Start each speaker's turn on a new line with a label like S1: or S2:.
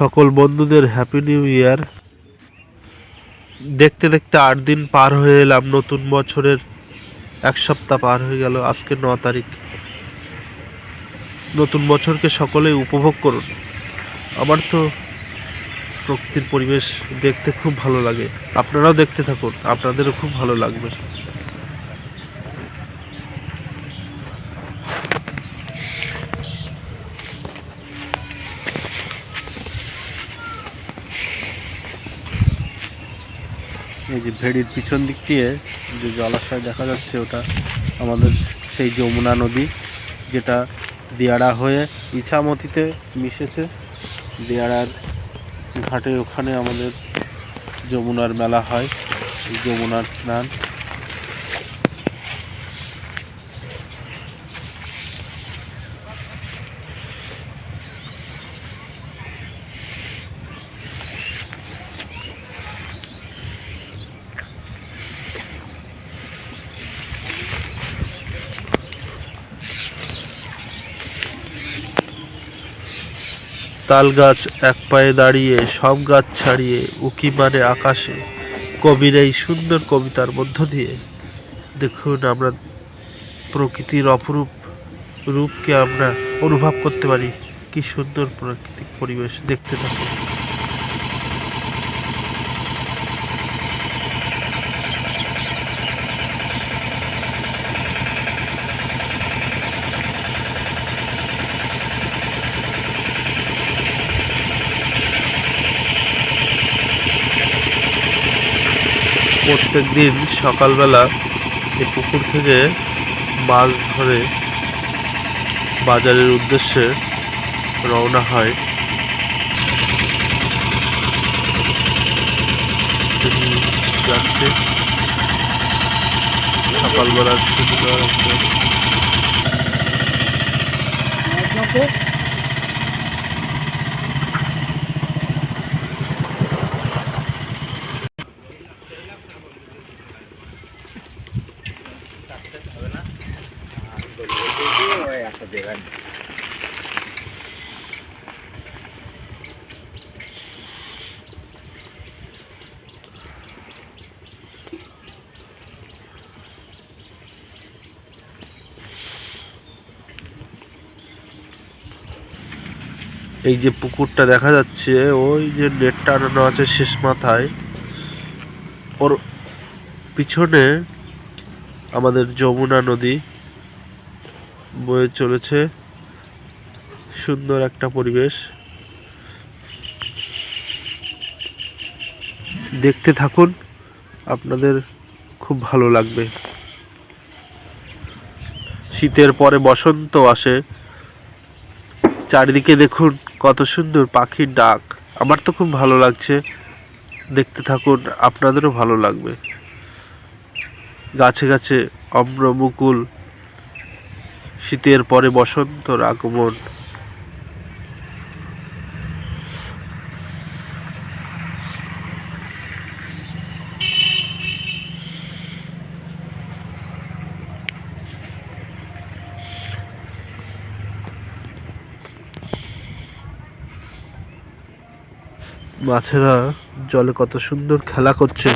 S1: সকল বন্ধুদের happy new year দেখতে দেখতে আট দিন পার হয়ে এলাম, নতুন বছরের এক সপ্তাহ পার হয়ে গেল, আজকে ন তারিখ। নতুন বছরকে সকলেই উপভোগ করুন। আমার তো প্রকৃতির পরিবেশ দেখতে খুব ভালো লাগে। আপনারাও দেখতে থাকুন, আপনাদেরও খুব ভালো লাগবে। এই যে ভেড়ির পিছন দিক দিয়ে যে জলাশয় দেখা যাচ্ছে, ওটা আমাদের সেই যমুনা নদী, যেটা দেয়ারা হয়ে ইছামতিতে মিশেছে। দেয়ারার ঘাটে ওখানে আমাদের যমুনার মেলা হয়, যমুনার স্নান। তাল গাছ এক পায়ে দাঁড়িয়ে, সব গাছ ছাড়িয়ে উকি মারে আকাশে। কবির এই সুন্দর কবিতার মধ্য দিয়ে। দেখুন আমরা প্রকৃতির অপরূপ রূপকে আমরা অনুভব করতে পারি। কি সুন্দর প্রাকৃতিক পরিবেশ দেখতে থাকুন। প্রত্যেক দিন সকালবেলা এই পুকুর থেকে মাছ ধরে বাজারের উদ্দেশ্যে রওনা হয়। সকালবেলা তিনি যাচ্ছে এই যে পুকুরটা দেখা যাচ্ছে ওই যে নেট টানানো আছে শেষ মাথায়। ওর পিছনে আমাদের যমুনা নদী বয়ে চলেছে। সুন্দর একটা পরিবেশ। দেখতে থাকুন, আপনাদের খুব ভালো লাগবে। শীতের পরে বসন্ত আসে। চারিদিকে দেখুন কত সুন্দর পাখির ডাক। আমার তো খুব ভালো লাগছে। দেখতে থাকুন, আপনাদেরও ভালো লাগবে। গাছে গাছে অম্র মুকুল শীতের পরে বসন্তর আগমন। মাছেরা জলে কত সুন্দর খেলা করছে।